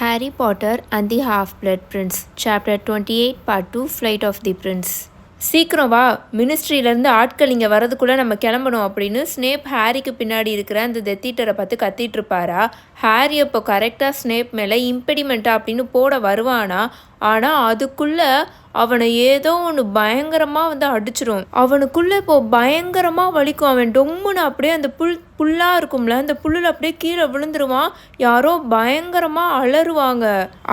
Harry Potter and the Half-Blood Prince, Chapter 28, Part 2 Flight of the Prince. சீக்கிரம் வா. மினிஸ்ட்ரியிலேருந்து ஆட்கள் இங்கே வரதுக்குள்ளே நம்ம கிளம்பணும் அப்படின்னு ஸ்னேப் ஹாரிக்கு பின்னாடி இருக்கிற அந்த தெத்தீட்டரை பார்த்து கத்திட்டு இருப்பாரா? ஹாரி அப்போ கரெக்டாக ஸ்னேப் மேலே இம்பெடிமெண்ட்டா அப்படின்னு போட வருவானா? ஆனால் அதுக்குள்ளே அவனை ஏதோ ஒன்று பயங்கரமாக வந்து அடிச்சிடும் அவனுக்குள்ளே இப்போ பயங்கரமாக வலிக்கும். அவன் டொம்முன்னு அப்படியே அந்த புல் புல்லாக இருக்கும்ல அந்த புல்லில் அப்படியே கீழே விழுந்துருவான். யாரோ பயங்கரமாக அலறுவாங்க.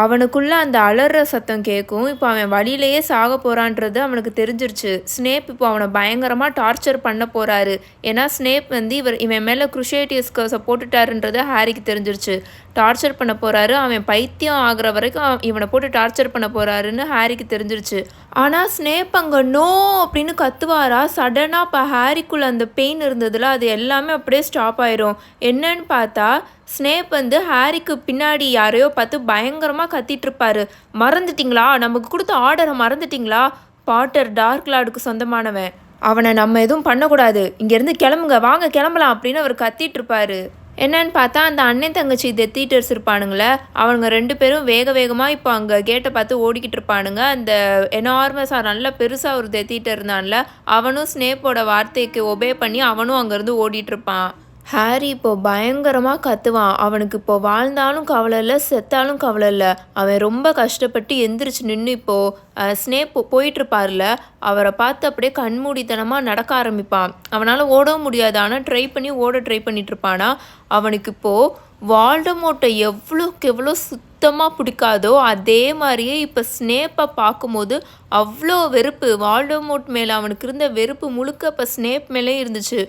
அவனுக்குள்ளே அந்த அலற சத்தம் கேட்கும் இப்போ அவன் வழியிலேயே சாக போகிறான்றது அவனுக்கு தெரிஞ்சிருச்சு. ஸ்னேப் இப்போ அவனை பயங்கரமாக டார்ச்சர் பண்ண போகிறாரு ஏன்னா ஸ்னேப் வந்து இவர் இவன் மேலே குருஷேட்டியஸ் போட்டுட்டாருன்றது ஹாரிக்கு தெரிஞ்சிருச்சு. டார்ச்சர் பண்ண போகிறாரு அவன் பைத்தியம் ஆகிற வரைக்கும் அவன் இவனை போட்டு டார்ச்சர் பண்ண போகிறாருன்னு ஹாரிக்கு தெரிஞ்சிருச்சு. ஆனால் ஸ்னேப் அங்கே நோ அப்படின்னு கத்துவாரா? சடனாக இப்போ ஹாரிக்குள்ளே அந்த பெயின் இருந்ததுல அது எல்லாமே அப்படியே ஸ்டாப் ஆயிரும். என்னன்னு பார்த்தா ஸ்னேப் வந்து ஹாரிக்கு பின்னாடி யாரையோ பார்த்து பயங்கரமாக கத்திட்டு இருப்பாரு மறந்துட்டிங்களா? நமக்கு கொடுத்த ஆர்டரை மறந்துட்டிங்களா? Potter dark லார்டுக்கு சொந்தமானவன். அவனை நம்ம எதுவும் பண்ணக்கூடாது. இங்கேருந்து கிளம்புங்க. வாங்க கிளம்பலாம் அப்படின்னு அவர் கத்திட்டு இருப்பாரு என்னன்னு பார்த்தா அந்த அண்ணன் தங்கச்சி டெத்தீட்டர்ஸ் இருப்பானுங்களே. அவங்க ரெண்டு பேரும் வேக வேகமாக இப்போ அங்கே கேட்டை பார்த்து ஓடிக்கிட்டு இருப்பானுங்க. அந்த எனார்மஸாக நல்ல பெருசாக ஒரு டெத்தீட்டர் இருந்தான்ல அவனும் ஸ்னேப்போட வார்த்தைக்கு ஒபே பண்ணி அவனும் அங்கேருந்து ஓடிட்டு இருப்பான். ஹாரி இப்போ பயங்கரமாக கத்துவான். அவனுக்கு இப்போ வாழ்ந்தாலும் கவலை இல்லை செத்தாலும் கவலை இல்லை. அவன் ரொம்ப கஷ்டப்பட்டு எந்திரிச்சு நின்று இப்போது ஸ்னேப் போயிட்டுருப்பார்ல அவரை பார்த்து அப்படியே கண்மூடித்தனமாக நடக்க ஆரம்பிப்பான். அவனால் ஓடவும் முடியாது. ஆனால் ட்ரை பண்ணி ஓட ட்ரை பண்ணிட்டு இருப்பானா அவனுக்கு இப்போது வால்டமோட்டை எவ்வளோக்கு எவ்வளோ சுத்தமாக பிடிக்காதோ அதே மாதிரியே இப்போ ஸ்னேப்பை பார்க்கும்போது அவ்வளோ வெறுப்பு. வால்டமோட் மேலே அவனுக்கு இருந்த வெறுப்பு முழுக்க இப்போ ஸ்னேப் மேலே இருந்துச்சு.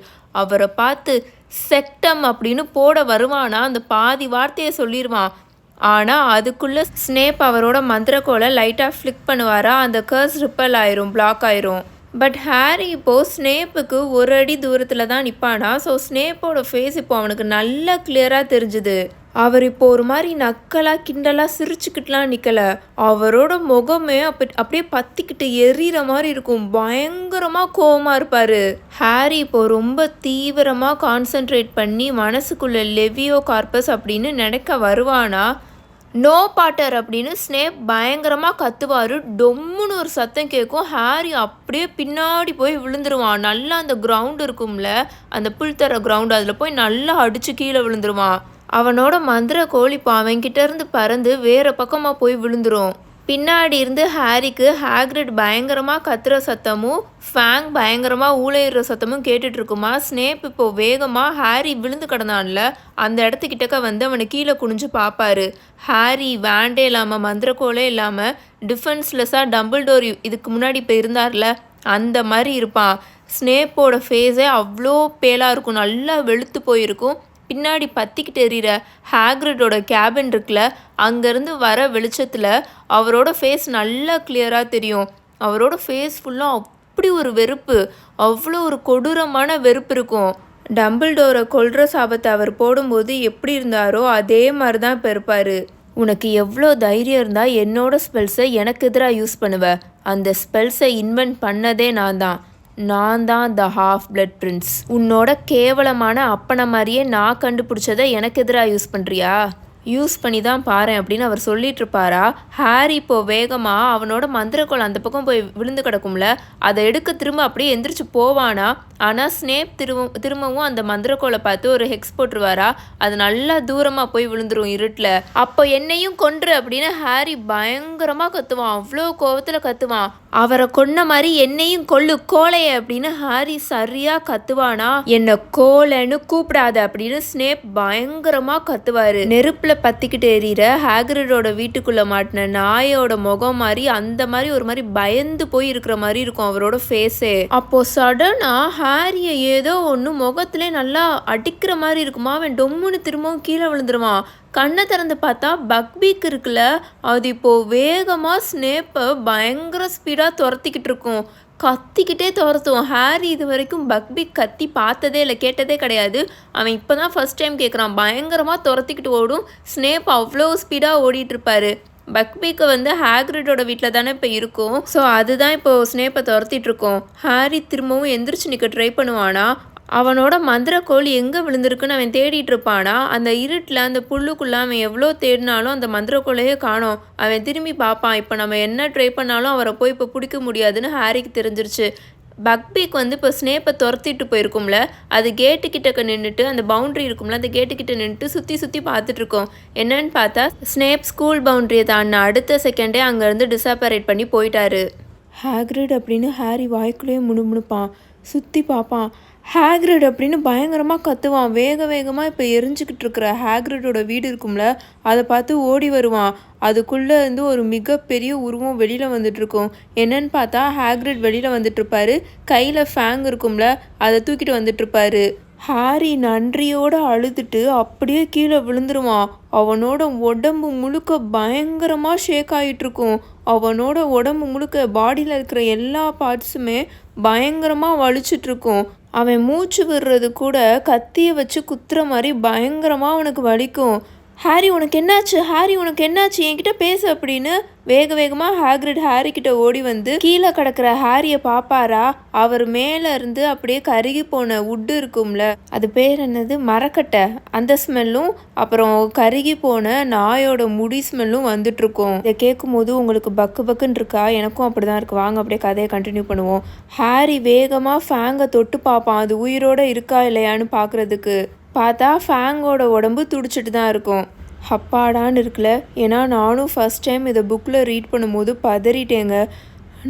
அவரை பார்த்து செக்டம் அப்படின்னு போட வருவானா? அந்த பாதி வார்த்தையை சொல்லிடுவான் ஆனால் அதுக்குள்ளே ஸ்னேப் அவரோட மந்திரக்கோலை லைட்டாக ஃப்ளிக் பண்ணுவாரா? அந்த கர்ஸ் ரிப்பல் ஆயிரும் பிளாக் ஆயிரும். பட் ஹாரி இப்போது ஸ்னேப்புக்கு ஒரு அடி தூரத்தில் தான் நிற்பானா ஸோ ஸ்னேப்போட ஃபேஸ் இப்போ அவனுக்கு நல்லா கிளியராக தெரிஞ்சுது. அவர் இப்போ ஒரு மாதிரி நக்கலாக கிண்டலாக சிரிச்சுக்கிட்டுலாம் நிற்கலை அவரோட முகமே அப்ப அப்படியே பத்திக்கிட்டு எரியிற மாதிரி இருக்கும். பயங்கரமாக கோவமாக இருப்பார். ஹாரி இப்போ ரொம்ப தீவிரமாக கான்சென்ட்ரேட் பண்ணி மனசுக்குள்ள லெவியோ கார்பஸ் அப்படின்னு நினைக்க வருவானா? நோ பாட்டர் அப்படின்னு ஸ்னேப் பயங்கரமாக கத்துவார். டொம்முன்னு ஒரு சத்தம் கேட்கும். ஹாரி அப்படியே பின்னாடி போய் விழுந்துருவான். நல்லா அந்த கிரவுண்ட் இருக்கும்ல அந்த புல் தர கிரவுண்ட் அதில் போய் நல்லா அடித்து கீழே விழுந்துருவான். அவனோட மந்திர கோழி இப்போ அவன்கிட்ட இருந்து பறந்து வேற பக்கமாக போய் விழுந்துரும். பின்னாடி இருந்து ஹாரிக்கு ஹேக்ரிட் பயங்கரமாக கத்துற சத்தமும் ஃபேங் பயங்கரமாக ஊழையிற சத்தமும் கேட்டுட்டு இருக்குமா ஸ்னேப் இப்போ வேகமாக ஹாரி விழுந்து கிடந்தான்ல அந்த இடத்துக்கிட்டக்க வந்து அவனை கீழே குனிஞ்சு பார்ப்பாரு ஹாரி வேண்டே இல்லாமல் மந்திரக்கோலே இல்லாமல் டிஃபென்ஸ்லெஸ்ஸாக டம்பிள் டோர் இதுக்கு முன்னாடி இப்போ இருந்தார்ல அந்த மாதிரி இருப்பான். ஸ்னேப்போட ஃபேஸே அவ்வளோ பேலாக இருக்கும் நல்லா வெளுத்து போயிருக்கும். பின்னாடி பத்திக்கிட்டு எறிகிற ஹேக்ரிட்டோட கேபின் இருக்குல்ல அங்கேருந்து வர வெளிச்சத்தில் அவரோட ஃபேஸ் நல்லா கிளியராக தெரியும். அவரோட ஃபேஸ் ஃபுல்லாக அப்படி ஒரு வெறுப்பு. அவ்வளோ ஒரு கொடூரமான வெறுப்பு இருக்கும். டம்பிள்டோரை கொல்ற சாபத்தை அவர் போடும்போது எப்படி இருந்தாரோ அதே மாதிரி தான் இப்போ இருப்பார். உனக்கு எவ்வளோ தைரியம் இருந்தால் என்னோட ஸ்பெல்ஸை எனக்கு எதிராக யூஸ் பண்ணுவ. அந்த ஸ்பெல்ஸை இன்வென்ட் பண்ணதே நான் தான் நான் தான் த ஹாஃப் பிளட் பிரின்ஸ் உன்னோட கேவலமான அப்பனை மாதிரியே நான் கண்டுபிடிச்சதை எனக்கு எதிராக யூஸ் பண்ணுறியா யூஸ் பண்ணி தான் பாரு அப்படின்னு அவர் சொல்லிட்டு இருப்பாரா? ஹாரி இப்போ வேகமாக அவனோட மந்திரக்கோள் அந்த பக்கம் போய் விழுந்து கிடக்கும்ல அதை எடுக்க திரும்ப அப்படியே எந்திரிச்சு போவானா? ஆனால் ஸ்னேப் திரும்ப திரும்பவும் அந்த மந்திரக்கோளை பார்த்து ஒரு ஹெக்ஸ் போட்டுருவாரா? அது நல்லா தூரமாக போய் விழுந்துரும் இருட்டில். அப்போ என்னையும் கொன்று அப்படின்னு ஹாரி பயங்கரமாக கத்துவான். அவ்வளோ கோவத்தில் கத்துவான். அவரை கொன்ன மாதிரி என்னையும் கொல்லு கோலைய அப்படின்னு ஹாரி சரியா கத்துவானா? என்ன கோலைன்னு கூப்பிடாத அப்படின்னு ஸ்னேப் பயங்கரமா கத்துவாரு. நெருப்புல பத்திக்கிட்டு எறிகிற ஹேக்ரிடோட வீட்டுக்குள்ள மாட்டின நாயோட முகம் மாதிரி அந்த மாதிரி ஒரு மாதிரி பயந்து போய் இருக்கிற மாதிரி இருக்கும் அவரோட ஃபேஸே அப்போ சடனா ஹாரியை ஏதோ ஒன்று முகத்துல நல்லா அடிக்கிற மாதிரி இருக்குமா? அவன் டொம்முன்னு திரும்பவும் கீழே விழுந்துருவான். கண்ணை திறந்து பார்த்தா பக்பீக் இருக்குல்ல அது இப்போ வேகமாக ஸ்னேப்பை பயங்கர ஸ்பீடாக துரத்திக்கிட்டு இருக்கும். கத்திக்கிட்டே துரத்துவோம் ஹாரி இது வரைக்கும் பக்பீக் கத்தி பார்த்ததே இல்லை கேட்டதே கிடையாது. அவன் இப்போ தான் ஃபர்ஸ்ட் டைம் கேட்குறான் பயங்கரமாக துரத்திக்கிட்டு ஓடும். ஸ்னேப் அவ்வளோ ஸ்பீடாக ஓடிட்டுருப்பாரு. பக்பீக்கு வந்து ஹேக்ரிடோட வீட்டில் தானே இப்போ இருக்கும். ஸோ அதுதான் இப்போ ஸ்னேப்பை துரத்திட்டு இருக்கோம். ஹாரி திரும்பவும் எந்திரிச்சு நிற்க ட்ரை பண்ணுவானா? அவனோட மந்திர கோழி எங்கே விழுந்திருக்குன்னு அவன் தேடிட்டு இருப்பானா அந்த இருட்டில் அந்த புல்லுக்குள்ளே அவன் எவ்வளோ தேடினாலும் அந்த மந்திர கோலையே காணோம். அவன் திரும்பி பார்ப்பான் இப்போ நம்ம என்ன ட்ரை பண்ணாலும் அவரை போய் இப்போ பிடிக்க முடியாதுன்னு ஹாரிக்கு தெரிஞ்சிருச்சு. பக்பீக் வந்து இப்போ ஸ்னேப்பை துரத்திட்டு போயிருக்கும்ல அது கேட்டு கிட்டக்க நின்றுட்டு அந்த பவுண்ட்ரி இருக்கும்ல அந்த கேட்டு கிட்ட நின்றுட்டு சுற்றி சுற்றி பார்த்துட்டு இருக்கோம் என்னன்னு பார்த்தா ஸ்னேப் ஸ்கூல் பவுண்ட்ரியை தாண்டின அடுத்த செகண்டே அங்கேருந்து டிசாப்பரேட் பண்ணி போயிட்டாரு. ஹேக்ரிட் அப்படின்னு ஹாரி வாய்க்குள்ளேயே முணுமுணுப்பான். சுற்றி பார்ப்பான். ஹேக்ரிட் அப்படின்னு பயங்கரமாக கத்துவான். வேக வேகமாக இப்போ எரிஞ்சுக்கிட்டு இருக்கிற ஹேக்ரிடோட வீடு இருக்கும்ல அதை பார்த்து ஓடி வருவான். அதுக்குள்ளே இருந்து ஒரு மிகப்பெரிய உருவம் வெளியில் வந்துட்டுருக்கும் என்னன்னு பார்த்தா ஹேக்ரிட் வெளியில் வந்துட்டுருப்பாரு கையில் ஃபேங் இருக்கும்ல அதை தூக்கிட்டு வந்துட்டுருப்பாரு ஹாரி நன்றியோட அழுதுட்டு அப்படியே கீழே விழுந்துருவான். அவனோட உடம்பு முழுக்க பயங்கரமாக ஷேக் ஆகிட்டுருக்கும் அவனோட உடம்பு முழுக்க பாடியில் இருக்கிற எல்லா பார்ட்ஸுமே பயங்கரமாக வலிச்சிட்ருக்கும் அவன் மூச்சு விடுறது கூட கத்தியை வச்சு குத்துற மாதிரி பயங்கரமாக அவனுக்கு வலிக்கும். ஹாரி உனக்கு என்னாச்சு? ஹாரி உனக்கு என்னாச்சு? என்கிட்ட பேசு அப்படின்னு வேக வேகமாக ஹேக்ரிட் ஹாரி கிட்ட ஓடி வந்து கீழே கிடக்கிற ஹாரியை பாப்பாரா? அவர் மேலே இருந்து அப்படியே கருகி போன உட்டு இருக்கும்ல அது பேர் என்னது? மரக்கட்டை. அந்த ஸ்மெல்லும் அப்புறம் கருகி போன நாயோட முடி ஸ்மெல்லும் வந்துட்டு இருக்கும் இதை கேட்கும் போது உங்களுக்கு பக்கு பக்குன்னு இருக்கா? எனக்கும் அப்படிதான் இருக்கு. வாங்க அப்படியே கதையை கண்டினியூ பண்ணுவோம். ஹாரி வேகமாக ஃபேங்கை தொட்டு பார்ப்பான். அது உயிரோட இருக்கா இல்லையான்னு பார்க்கறதுக்கு. பார்த்தா ஃபேங்கோட உடம்பு துடிச்சிட்டு தான் இருக்கும். அப்பாடான்னு இருக்குல்ல. ஏன்னா நானும் ஃபஸ்ட் டைம் இதை புக்கில் ரீட் பண்ணும்போது பதறிட்டேங்க.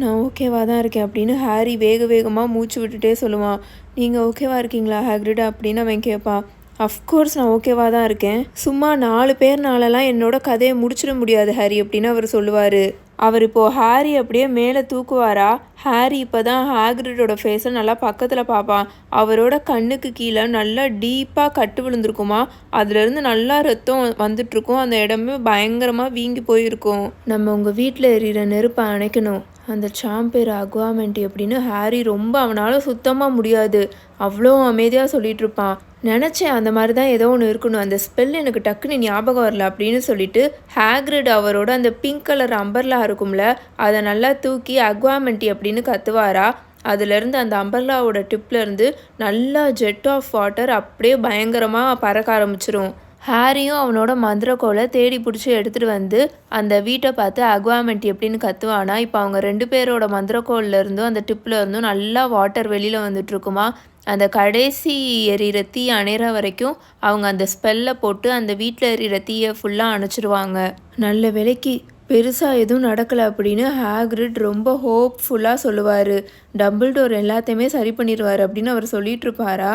நான் ஓகேவாக தான் இருக்கேன் அப்படின்னு ஹாரி வேக வேகமாக மூச்சு விட்டுட்டே சொல்லுவான் நீங்கள் ஓகேவாக இருக்கீங்களா ஹேக்ரிட்? அப்படின்னு அவன் கேட்பான் அஃப்கோர்ஸ் நான் ஓகேவா தான் இருக்கேன். சும்மா நாலு பேர்னாலலாம் என்னோட கதையை முடிச்சிட முடியாது ஹாரி அப்படின்னு அவர் சொல்லுவார். அவர் இப்போது ஹாரி அப்படியே மேலே தூக்குவாரா? ஹாரி இப்போ தான் ஹேக்ரிடோட ஃபேஸை நல்லா பக்கத்தில் பார்ப்பான். அவரோட கண்ணுக்கு கீழே நல்லா டீப்பாக கட்டு விழுந்திருக்குமா? அதுலேருந்து நல்லா ரத்தம் வந்துட்டுருக்கும் அந்த இடமே பயங்கரமாக வீங்கி போயிருக்கும். நம்ம உங்கள் வீட்டில் எறிகிற நெருப்பை அணைக்கணும். அந்த சாம்பேர் அக்வாமெண்டி அப்படின்னு ஹாரி ரொம்ப அவனால் சுத்தமாக முடியாது. அவ்வளோ அமைதியாக சொல்லிட்டு இருப்பான் நினச்சேன் அந்த மாதிரி தான் ஏதோ ஒன்று இருக்கணும். அந்த ஸ்பெல் எனக்கு டக்குன்னு ஞாபகம் வரல அப்படின்னு சொல்லிட்டு ஹேக்ரிட் அவரோட அந்த பிங்க் கலர் அம்பர்லா இருக்கும்ல அதை நல்லா தூக்கி அக்வாமெண்டி அப்படின்னு கத்துவாரா? அதுலேருந்து அந்த அம்பர்லாவோட டிப்லேருந்து நல்லா ஜெட் ஆஃப் வாட்டர் அப்படியே பயங்கரமாக பறக்க ஆரம்பிச்சிரும். ஹாரியும் அவனோட மந்திரக்கோலை தேடி பிடிச்சி எடுத்துகிட்டு வந்து அந்த வீட்டை பார்த்து அக்வாமெண்ட் எப்படின்னு கத்துவானா? இப்போ அவங்க ரெண்டு பேரோட மந்திரக்கோல்ல இருந்தும் அந்த டிப்பில் இருந்தும் நல்லா வாட்டர் வெளியில் வந்துட்டுருக்குமா? அந்த கடைசி எரியிற தீ அணைகிற வரைக்கும் அவங்க அந்த ஸ்பெல்லை போட்டு அந்த வீட்டில் எரியிற தீயை ஃபுல்லாக அணைச்சிடுவாங்க நல்ல விலைக்கு பெருசாக எதுவும் நடக்கலை அப்படின்னு ஹேக்ரிட் ரொம்ப ஹோப்ஃபுல்லாக சொல்லுவார். டபுள் டோர் எல்லாத்தையுமே சரி பண்ணிடுவார் அப்படின்னு அவர் சொல்லிட்டு இருப்பாரா?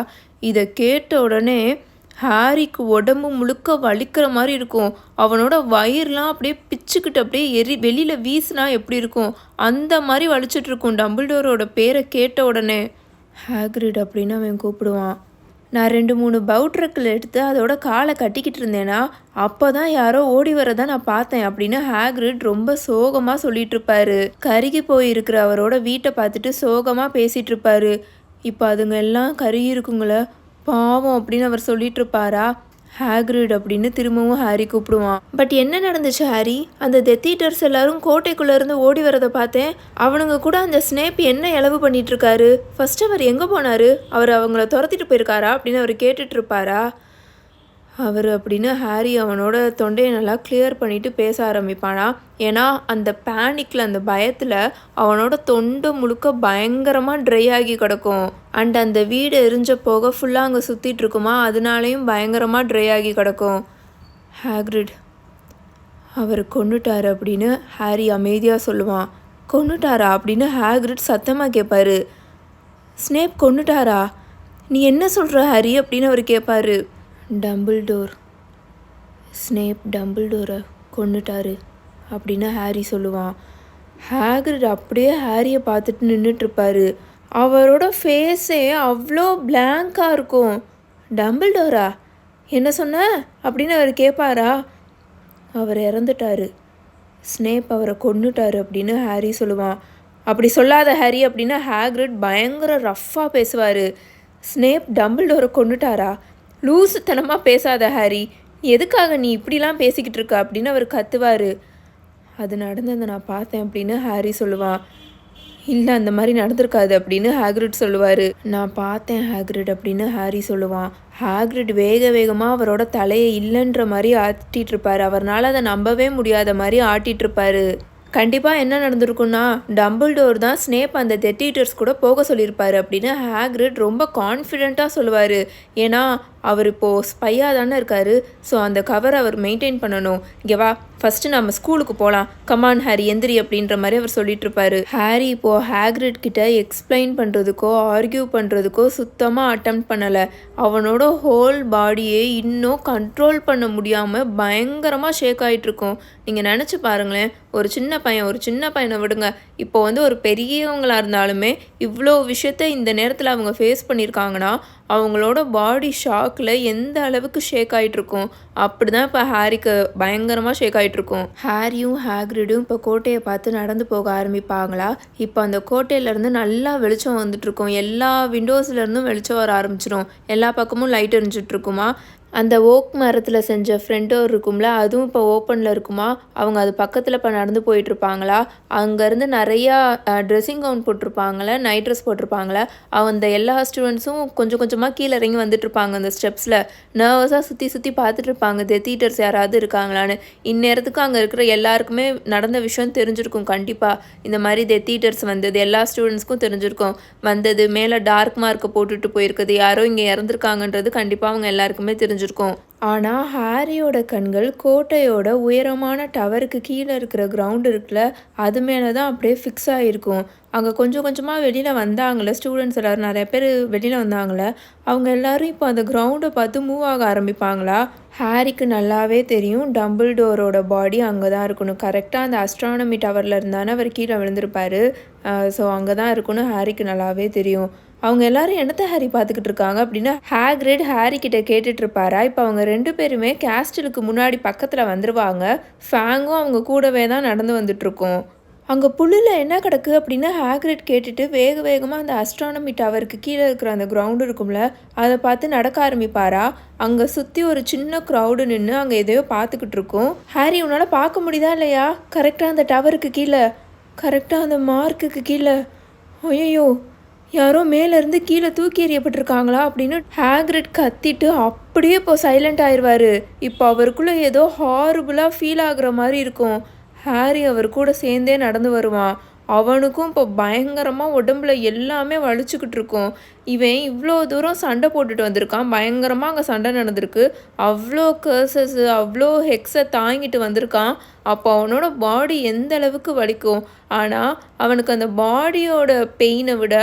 இதை கேட்ட உடனே ஹாரிக்கு உடம்பு முழுக்க வலிக்கிற மாதிரி இருக்கும். அவனோட வயிறுலாம் அப்படியே பிச்சுக்கிட்டு அப்படியே எரி வெளியில் வீசினா எப்படி இருக்கும்? அந்த மாதிரி வலிச்சிட்டு இருக்கும் டம்பிள்டோரோட பேரை கேட்ட உடனே. ஹேக்ரிட் அப்படின்னு அவன் கூப்பிடுவான். நான் ரெண்டு மூணு பவுட்ரக்கில் எடுத்து அதோட காலை கட்டிக்கிட்டு இருந்தேன்னா அப்போ தான் யாரோ ஓடி வரதை நான் பார்த்தேன் அப்படின்னு ஹேக்ரிட் ரொம்ப சோகமாக சொல்லிட்டு இருப்பாரு. கருகி போயிருக்கிற அவரோட வீட்டை பார்த்துட்டு சோகமாக பேசிகிட்டு இருப்பாரு. இப்போ அதுங்க எல்லாம் கருகி இருக்குங்களே பாவம் அப்படின்னு அவர் சொல்லிட்டு இருப்பாரா ஹேக்ரிட் அப்படின்னு திரும்பவும் ஹாரி கூப்பிடுவான். பட் என்ன நடந்துச்சு ஹாரி? அந்த டெத்தீட்டர்ஸ் எல்லாரும் கோட்டைக்குள்ளேருந்து ஓடி வரதை பார்த்தேன். அவனுங்க கூட அந்த ஸ்னேப் என்ன இளவு பண்ணிட்டு இருக்காரு ஃபர்ஸ்ட் அவர் எங்கே போனாரு? அவர் அவங்கள துரத்திட்டு போயிருக்காரா அப்படின்னு அவர் கேட்டுட்டு இருப்பாரா அவர் அப்படின்னு ஹாரி அவனோட தொண்டையை நல்லா கிளியர் பண்ணிட்டு பேச ஆரம்பிப்பானா? ஏன்னா அந்த பேனிக்கில் அந்த பயத்தில் அவனோட தொண்டை முழுக்க பயங்கரமாக ட்ரை ஆகி கிடக்கும். அண்ட் அந்த வீடு எரிஞ்ச போக ஃபுல்லாக அங்கே சுற்றிட்டு இருக்குமா? அதனாலையும் பயங்கரமாக ட்ரை ஆகி கிடக்கும். ஹேக்ரிட் அவர் கொண்டுட்டார் அப்படின்னு ஹாரி அமைதியாக சொல்லுவான். கொண்டுட்டாரா அப்படின்னு ஹேக்ரிட் சத்தமாக கேட்பாரு ஸ்னேப் கொன்னுட்டாரா? நீ என்ன சொல்கிற ஹாரி? அப்படின்னு அவர் கேட்பாரு டம்பிள்டோர் ஸ்னேப் டம்பிள்டோரை கொண்டுட்டாரு அப்படின்னு ஹாரி சொல்லுவான். ஹேக்ரிட் அப்படியே ஹாரியை பார்த்துட்டு நின்றுட்டுருப்பாரு அவரோட ஃபேஸே அவ்வளோ பிளாங்காக இருக்கும். டம்பிள்டோரா என்ன சொன்ன? அப்படின்னு அவர் கேட்பாரா? அவர் இறந்துட்டாரு. ஸ்னேப் அவரை கொன்னுட்டாரு அப்படின்னு ஹாரி சொல்லுவான். அப்படி சொல்லாத ஹாரி அப்படின்னா ஹேக்ரிட் பயங்கர ரஃப்பாக பேசுவார். ஸ்னேப் டம்பிள்டோரை கொண்டுட்டாரா லூசுத்தனமாக பேசாத ஹாரி. எதுக்காக நீ இப்படிலாம் பேசிக்கிட்டு இருக்க அப்படின்னு அவர் கத்துவார். அது நடந்ததை நான் பார்த்தேன் அப்படின்னு ஹாரி சொல்லுவான் இல்லை அந்த மாதிரி நடந்திருக்காது அப்படின்னு ஹேக்ரிட் சொல்லுவார். நான் பார்த்தேன் ஹேக்ரிட் அப்படின்னு ஹாரி சொல்லுவான் ஹாக்ரிட் வேக வேகமாக அவரோட தலையை இல்லைன்ற மாதிரி ஆட்டிகிட்டு இருப்பார். அவர்னால் அதை நம்பவே முடியாத மாதிரி ஆட்டிகிட்டு இருப்பார். கண்டிப்பாக என்ன நடந்திருக்குன்னா டம்பிள்டோர் தான் ஸ்னேப் அந்த தெட்டீட்டர்ஸ் கூட போக சொல்லியிருப்பாரு அப்படின்னு ஹேக்ரிட் ரொம்ப கான்ஃபிடெண்ட்டாக சொல்லுவார். ஏன்னா அவர் இப்போது ஸ்பையாக தானே இருக்கார். ஸோ அந்த கவரை அவர் மெயின்டைன் பண்ணணும். இங்கே வா ஃபஸ்ட்டு நம்ம ஸ்கூலுக்கு போகலாம் கமான் ஹாரி எந்திரி அப்படின்ற மாதிரி அவர் சொல்லிட்டு இருப்பாரு. ஹாரி இப்போது ஹேக்ரிட் கிட்ட எக்ஸ்பிளைன் பண்ணுறதுக்கோ ஆர்கியூ பண்ணுறதுக்கோ சுத்தமாக அட்டம் பண்ணலை. அவனோட ஹோல் பாடியே இன்னும் கண்ட்ரோல் பண்ண முடியாமல் பயங்கரமாக ஷேக் ஆகிட்டு இருக்கும். நீங்கள் நினச்சி பாருங்களேன் ஒரு சின்ன பையன் ஒரு சின்ன பையனை விடுங்க. இப்போ வந்து ஒரு பெரியவங்களாக இருந்தாலுமே இவ்வளோ விஷயத்த இந்த நேரத்தில் அவங்க ஃபேஸ் பண்ணியிருக்காங்கன்னா அவங்களோட பாடி ஷாக்கில் எந்த அளவுக்கு ஷேக் ஆகிட்ருக்கும் அப்படி தான் இப்போ ஹாரிக்கு பயங்கரமாக ஷேக் ஆகிட்ருக்கும் ஹாரியும் ஹேக்ரிடும் இப்போ கோட்டையை பார்த்து நடந்து போக ஆரம்பிப்பாங்களா? இப்போ அந்த கோட்டையிலேருந்து நல்லா வெளிச்சம் வந்துட்டுருக்கும். எல்லா விண்டோஸ்லேருந்தும் வெளிச்சம் வர ஆரம்பிச்சிடும் எல்லா பக்கமும் லைட் எரிஞ்சிட்ருக்குமா அந்த ஓக் மரத்தில் செஞ்ச ஃப்ரண்ட் டோர் இருக்கும்ல அதுவும் இப்போ ஓப்பனில் இருக்குமா? அவங்க அது பக்கத்தில் இப்போ நடந்து போயிட்டுருப்பாங்களா? அங்கேருந்து நிறையா ட்ரெஸ்ஸிங் கவுன் போட்டிருப்பாங்களே நைட் ட்ரெஸ் போட்டிருப்பாங்களே அந்த எல்லா ஸ்டூடெண்ட்ஸும் கொஞ்சம் கொஞ்சமாக கீழே இறங்கி வந்துட்டுருப்பாங்க அந்த ஸ்டெப்ஸில் நர்வஸாக சுற்றி சுற்றி பார்த்துட்டு இருப்பாங்க இந்த ஈட்டர்ஸ் யாராவது இருக்காங்களான்னு? இந்நேரத்துக்கு அங்கே இருக்கிற எல்லாருக்குமே நடந்த விஷயம் தெரிஞ்சிருக்கும் கண்டிப்பாக இந்த மாதிரி இந்த ஈட்டர்ஸ் வந்தது எல்லா ஸ்டூடெண்ட்ஸ்க்கும் தெரிஞ்சிருக்கும். வந்தது மேலே டார்க் மார்க்கை போட்டுட்டு போயிருக்குது யாரோ இங்கே இறந்துருக்காங்கன்றது கண்டிப்பாக அவங்க எல்லாருக்குமே தெரிஞ்சிருக்கும். ஆனால் ஹாரியோட கண்கள் கோட்டையோட உயரமான டவருக்கு கீழே இருக்கிற கிரவுண்ட் இருக்குல்ல அது மேலே தான் அப்படியே ஃபிக்ஸ் ஆகிருக்கும் அங்கே கொஞ்சம் கொஞ்சமாக வெளியில் வந்தாங்களே ஸ்டூடெண்ட்ஸ் எல்லோரும் நிறைய பேர் வெளியில் வந்தாங்களே அவங்க எல்லோரும் இப்போ அந்த கிரவுண்டை பார்த்து மூவ் ஆக ஆரம்பிப்பாங்களா? ஹாரிக்கு நல்லாவே தெரியும் டம்பிள் டோரோட பாடி அங்கே தான் இருக்கணும் கரெக்டாக அந்த அஸ்ட்ரானமி டவரில் இருந்தானே அவர் கீழே விழுந்திருப்பார். ஸோ அங்கே தான் இருக்கணும் ஹாரிக்கு நல்லாவே தெரியும். அவங்க எல்லாரும் என்னத்தை ஹாரி பார்த்துக்கிட்டு இருக்காங்க அப்படின்னா ஹேக்ரிட் ஹாரி கிட்ட கேட்டுட்டு இருப்பாரா? இப்போ அவங்க ரெண்டு பேருமே கேஸ்டலுக்கு முன்னாடி பக்கத்தில் வந்துருவாங்க. ஃபேங்கும் அவங்க கூடவே தான் நடந்து வந்துட்டுருக்கோம். அங்கே புல்லில் என்ன கிடக்கு அப்படின்னு ஹேக்ரிட் கேட்டுட்டு வேக வேகமாக அந்த அஸ்ட்ரானமி டவருக்கு கீழே இருக்கிற அந்த கிரவுண்டு இருக்கும்ல அதை பார்த்து நடக்க ஆரம்பிப்பாரா? அங்கே சுற்றி ஒரு சின்ன க்ரௌடு நின்று அங்கே எதையோ பார்த்துக்கிட்டு இருக்கோம். ஹாரி உன்னால் பார்க்க முடியுதா இல்லையா? கரெக்டாக அந்த டவருக்கு கீழே. கரெக்டாக அந்த மார்க்குக்கு கீழே. ஐயோ யாரோ மேலேருந்து கீழே தூக்கி எறியப்பட்டிருக்காங்களா அப்படின்னு ஹேக்ரிட் கத்திட்டு அப்படியே இப்போ சைலண்ட் ஆயிடுவார் இப்போ அவருக்குள்ளே ஏதோ ஹாரிபுளாக ஃபீல் ஆகுற மாதிரி இருக்கும். ஹாரி அவர் கூட சேர்ந்தே நடந்து வருவான். அவனுக்கும் இப்போ பயங்கரமாக உடம்புல எல்லாமே வலிச்சுக்கிட்டு இருக்கும் இவன் இவ்வளோ தூரம் சண்டை போட்டுட்டு வந்திருக்கான். பயங்கரமாக அங்கே சண்டை நடந்திருக்கு. அவ்வளோ கர்சஸ் அவ்வளோ ஹெக்ஸை தாங்கிட்டு வந்திருக்கான். அப்போ அவனோட பாடி எந்த அளவுக்கு வலிக்கும்? ஆனால் அவனுக்கு அந்த பாடியோட பெயினை விட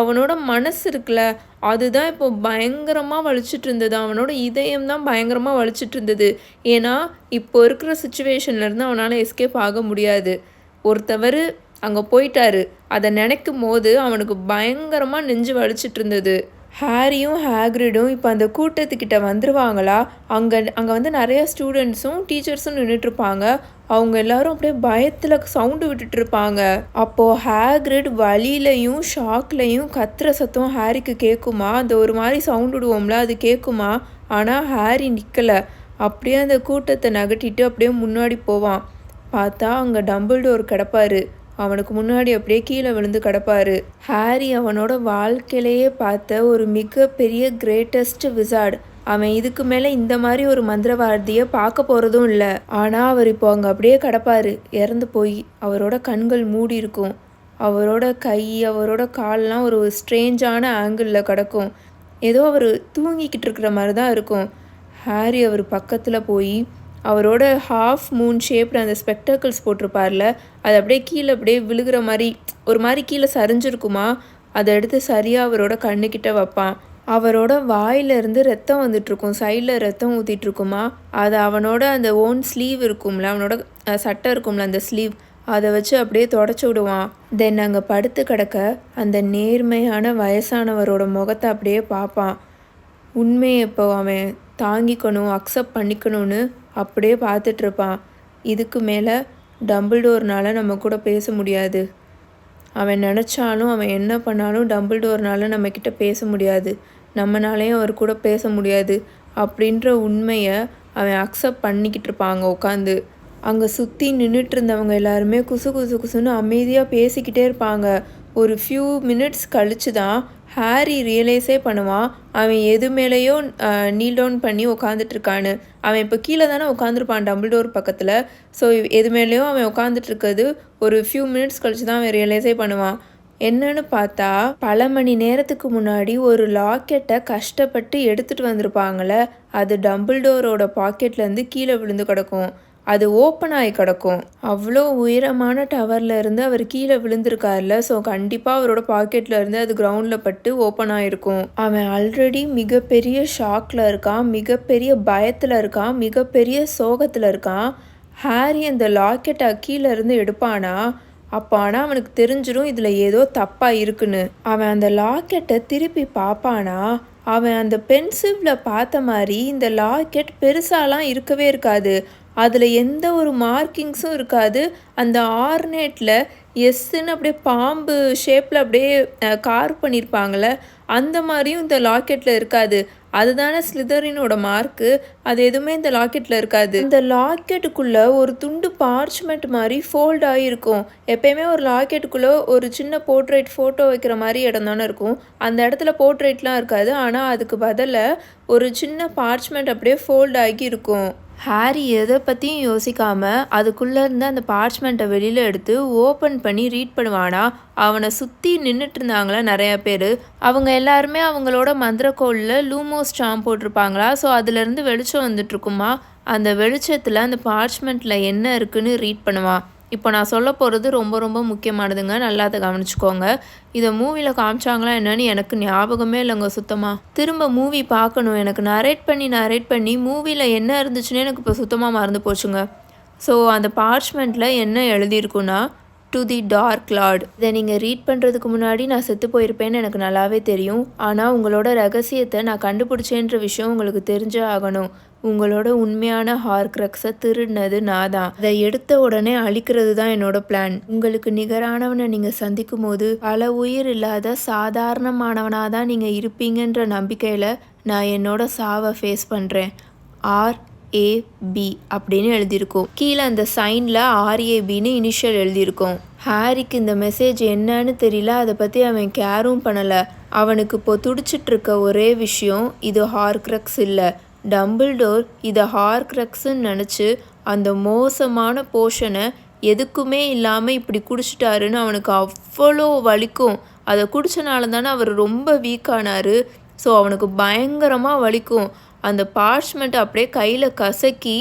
அவனோட மனசு இருக்குல்ல அதுதான் இப்போ பயங்கரமாக வலிச்சிட்டு இருந்தது. அவனோட இதயம் தான் பயங்கரமாக வலிச்சிட்டு இருந்தது. ஏன்னா இப்போ இருக்கிற சுச்சுவேஷன்லேருந்து அவனால் எஸ்கேப் ஆக முடியாது. ஒருத்தவர் அங்கே போயிட்டாரு. அதை நினைக்கும் போது அவனுக்கு பயங்கரமாக நெஞ்சு வலிச்சிட்டு இருந்தது ஹாரியும் ஹேக்ரிடும் இப்போ அந்த கூட்டத்துக்கிட்ட வந்துருவாங்களா? அங்கே அங்கே வந்து நிறைய ஸ்டூடெண்ட்ஸும் டீச்சர்ஸும் நின்றுட்டுருப்பாங்க அவங்க எல்லாரும் அப்படியே பயத்தில் சவுண்டு விட்டுட்டு இருப்பாங்க அப்போது ஹேக்ரிட் வழியிலையும் ஷாக்லையும் கத்துற சத்தம் ஹாரிக்கு கேட்குமா அந்த ஒரு மாதிரி சவுண்டு விடுவோம்ல அது கேட்குமா ஆனால் ஹாரி நிற்கலை அப்படியே அந்த கூட்டத்தை நகட்டிட்டு அப்படியே முன்னாடி போவான். பார்த்தா அங்கே டம்பிள் டோர் கிடப்பாரு. அவனுக்கு முன்னாடி அப்படியே கீழே விழுந்து கிடப்பாரு. ஹாரி அவனோட வாழ்க்கையிலேயே பார்த்த ஒரு மிகப்பெரிய கிரேட்டஸ்ட் விசார்டு அவன் இதுக்கு மேலே இந்த மாதிரி ஒரு மந்திரவாதியை பார்க்க போகிறதும் இல்லை. ஆனால் அவர் இப்போ அங்கே அப்படியே கிடப்பாரு. இறந்து போய் அவரோட கண்கள் மூடி இருக்கும். அவரோட கை அவரோட கால்லாம் ஒரு ஸ்ட்ரேஞ்சான ஆங்கிளில் கிடக்கும். ஏதோ அவர் தூங்கிக்கிட்டு இருக்கிற மாதிரி தான் இருக்கும். ஹாரி அவர் பக்கத்தில் போய் அவரோட ஹாஃப் மூன் ஷேப்பில் அந்த ஸ்பெக்டக்கிள்ஸ் போட்டிருப்பார்ல அது அப்படியே கீழே அப்படியே விழுகிற மாதிரி ஒரு மாதிரி கீழே சரிஞ்சிருக்குமா? அதை எடுத்து சரியாக அவரோட கண்ணுக்கிட்ட வைப்பான். அவரோட வாயிலிருந்து ரத்தம் வந்துட்டுருக்கும். சைடில் ரத்தம் ஊற்றிட்டுருக்குமா அது அவனோட அந்த ஓன் ஸ்லீவ் இருக்கும்ல அவனோட சட்டை இருக்கும்ல அந்த ஸ்லீவ் அதை வச்சு அப்படியே தொடச்சி விடுவான். தென் அங்கே படுத்து கிடக்க அந்த நேர்மையான வயசானவரோட முகத்தை அப்படியே பார்ப்பான். உண்மையை இப்போ அவன் தாங்கிக்கணும் அக்செப்ட் பண்ணிக்கணும்னு அப்படியே பார்த்துட்ருப்பான். இதுக்கு மேலே டம்பிள்டோர்னால் நம்ம கூட பேச முடியாது. அவன் நினச்சாலும் அவன் என்ன பண்ணாலும் டம்பிள்டோர்னால் நம்மக்கிட்ட பேச முடியாது. நம்மனாலேயும் அவர் கூட பேச முடியாது அப்படின்ற உண்மையை அவன் அக்செப்ட் பண்ணிக்கிட்டு இருப்பாங்க உட்காந்து அங்கே சுற்றி நின்றுட்டு இருந்தவங்க எல்லாருமே குசு குசு குசுன்னு அமைதியாக பேசிக்கிட்டே இருப்பாங்க. ஒரு ஃபியூ மினிட்ஸ் கழித்து தான் ஹாரி ரியலைஸே பண்ணுவான் அவன் எது மேலேயோ நீல் டவுன் பண்ணி உட்காந்துட்ருக்கான்னு அவன் இப்போ கீழே தானே உட்காந்துருப்பான் டபுள்டோர் பக்கத்தில். ஸோ எது மேலேயோ அவன் உட்காந்துட்ருக்கிறது ஒரு ஃபியூ மினிட்ஸ் கழித்து தான் அவன் ரியலைஸே பண்ணுவான். என்னன்னு பார்த்தா பல மணி நேரத்துக்கு முன்னாடி ஒரு லாக்கெட்டை கஷ்டப்பட்டு எடுத்துகிட்டு வந்திருப்பாங்களே அது டபுள்டோரோட பாக்கெட்லேருந்து கீழே விழுந்து கிடக்கும். அது ஓப்பன் ஆகி கிடக்கும். அவ்வளோ உயரமான டவரில் இருந்து அவர் கீழே விழுந்திருக்காருல ஸோ கண்டிப்பாக அவரோட பாக்கெட்டில் இருந்து அது கிரவுண்டில் பட்டு ஓப்பன் ஆகிருக்கும் அவன் ஆல்ரெடி மிகப்பெரிய ஷாக்கில் இருக்கான் மிகப்பெரிய பயத்தில் இருக்கான் மிகப்பெரிய சோகத்தில் இருக்கான். ஹாரி அந்த லாக்கெட்டை கீழே இருந்து எடுப்பானா? அப்போ ஆனால் அவனுக்கு தெரிஞ்சிடும் இதில் ஏதோ தப்பாக இருக்குன்னு. அவன் அந்த லாக்கெட்டை திருப்பி பார்ப்பானா? அவன் அந்த பென்சிவில் பார்த்த மாதிரி இந்த லாக்கெட் பெருசாலாம் இருக்கவே இருக்காது. அதில் எந்த ஒரு மார்க்கிங்ஸும் இருக்காது. அந்த ஆர்னேட்டில் எஸ்ன்னு அப்படியே பாம்பு ஷேப்பில் அப்படியே கார் பண்ணியிருப்பாங்கள அந்த மாதிரியும் இந்த லாக்கெட்டில் இருக்காது. அதுதானே ஸ்லிதரினோட மார்க்கு அது எதுவுமே இந்த லாக்கெட்டில் இருக்காது. இந்த லாக்கெட்டுக்குள்ளே ஒரு துண்டு பார்ச்மெண்ட் மாதிரி ஃபோல்ட் ஆகியிருக்கும். எப்பயுமே ஒரு லாக்கெட்டுக்குள்ளே ஒரு சின்ன போர்ட்ரேட் ஃபோட்டோ வைக்கிற மாதிரி இடம் தானே இருக்கும். அந்த இடத்துல போர்ட்ரேட்லாம் இருக்காது. ஆனால் அதுக்கு பதிலாக ஒரு சின்ன பார்ச்மெண்ட் அப்படியே ஃபோல்ட் ஆகி இருக்கும் ஹாரி எதை பற்றியும் யோசிக்காமல் அதுக்குள்ளே இருந்து அந்த பார்ச்மெண்ட்டை வெளியில் எடுத்து ஓப்பன் பண்ணி ரீட் பண்ணுவானா? அவனை சுற்றி நின்றுட்டு இருந்தாங்களா நிறையா பேர். அவங்க எல்லாருமே அவங்களோட மந்திரக்கோளில் லூமோஸ் ஸ்டாம் போட்டிருப்பாங்களா? ஸோ அதுலேருந்து வெளிச்சம் வந்துட்டுருக்குமா அந்த வெளிச்சத்தில் அந்த பார்ச்மெண்ட்டில் என்ன இருக்குன்னு ரீட் பண்ணுவான் இப்போ நான் சொல்ல போகிறது ரொம்ப ரொம்ப முக்கியமானதுங்க. நல்லா அதை கவனிச்சுக்கோங்க. இதை மூவியில் காமிச்சாங்களா என்னன்னு எனக்கு ஞாபகமே இல்லைங்க சுத்தமாக திரும்ப மூவி பார்க்கணும். எனக்கு நரேட் பண்ணி நரேட் பண்ணி மூவியில் என்ன இருந்துச்சுன்னு எனக்கு இப்போ சுத்தமாக மறந்து போச்சுங்க. ஸோ அந்த பார்ச்மெண்ட்டில் என்ன எழுதியிருக்குன்னா டு தி டார்க் லார்ட் இதை நீங்கள் ரீட் பண்ணுறதுக்கு முன்னாடி நான் செத்து போயிருப்பேன்னு எனக்கு நல்லாவே தெரியும். ஆனால் உங்களோட ரகசியத்தை நான் கண்டுபிடிச்சேன்ற விஷயம் உங்களுக்கு தெரிஞ்சே ஆகணும். உங்களோட உண்மையான ஹார்க்ரக்ஸை திருடினது நான் தான் அதை எடுத்த உடனே அழிக்கிறது தான் என்னோட பிளான் உங்களுக்கு நிகரானவனை நீங்கள் சந்திக்கும் போது பல உயிர் இல்லாத சாதாரணமானவனாக தான் நீங்கள் இருப்பீங்கன்ற நம்பிக்கையில் நான் என்னோட சாவை ஃபேஸ் பண்ணுறேன் ஆர் ஏபி அப்படின்னு எழுதியிருக்கோம். கீழே அந்த சைனில் ஆர்ஏபின்னு இனிஷியல் எழுதியிருக்கோம். ஹாரிக்கு இந்த மெசேஜ் என்னன்னு தெரியல. அதை பற்றி அவன் கேரும் பண்ணலை. அவனுக்கு இப்போ துடிச்சிட்ருக்க ஒரே விஷயம் இது ஹார்க்ரக்ஸ் இல்லை. டம்பிள்டோர் இதை ஹார்க்ரக்ஸ்ன்னு நினச்சி அந்த மோசமான போர்ஷனை எதுக்குமே இல்லாமல் இப்படி குடிச்சிட்டாருன்னு அவனுக்கு அவ்வளோ வலிக்கும். அதை குடித்தனால தானே அவர் ரொம்ப வீக்கானார் ஸோ அவனுக்கு பயங்கரமாக வலிக்கும். அந்த பார்ச்மெண்ட் அப்படியே கையில் கசக்கி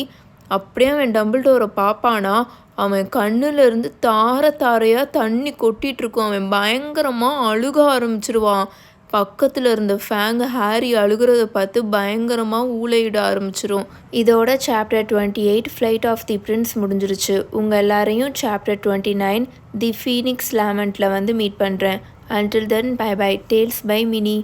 அப்படியே அவன் டம்பிள்டோரை டோரை பார்ப்பானா? அவன் கண்ணுலேருந்து தார தாரையாக தண்ணி கொட்டிகிட்ருக்கும் அவன் பயங்கரமாக அழுக ஆரம்பிச்சிருவான். பக்கத்தில் இருந்த ஃபேங்கு ஹாரி அழுகிறத பார்த்து பயங்கரமாக ஊழையிட ஆரம்பிச்சிரும். இதோட chapter twenty eight flight of the prince முடிஞ்சிருச்சு. உங்கள் எல்லாரையும் chapter twenty nine the phoenix லேமெண்ட்டில் வந்து மீட் பண்ணுறேன் until then bye bye tales by Mini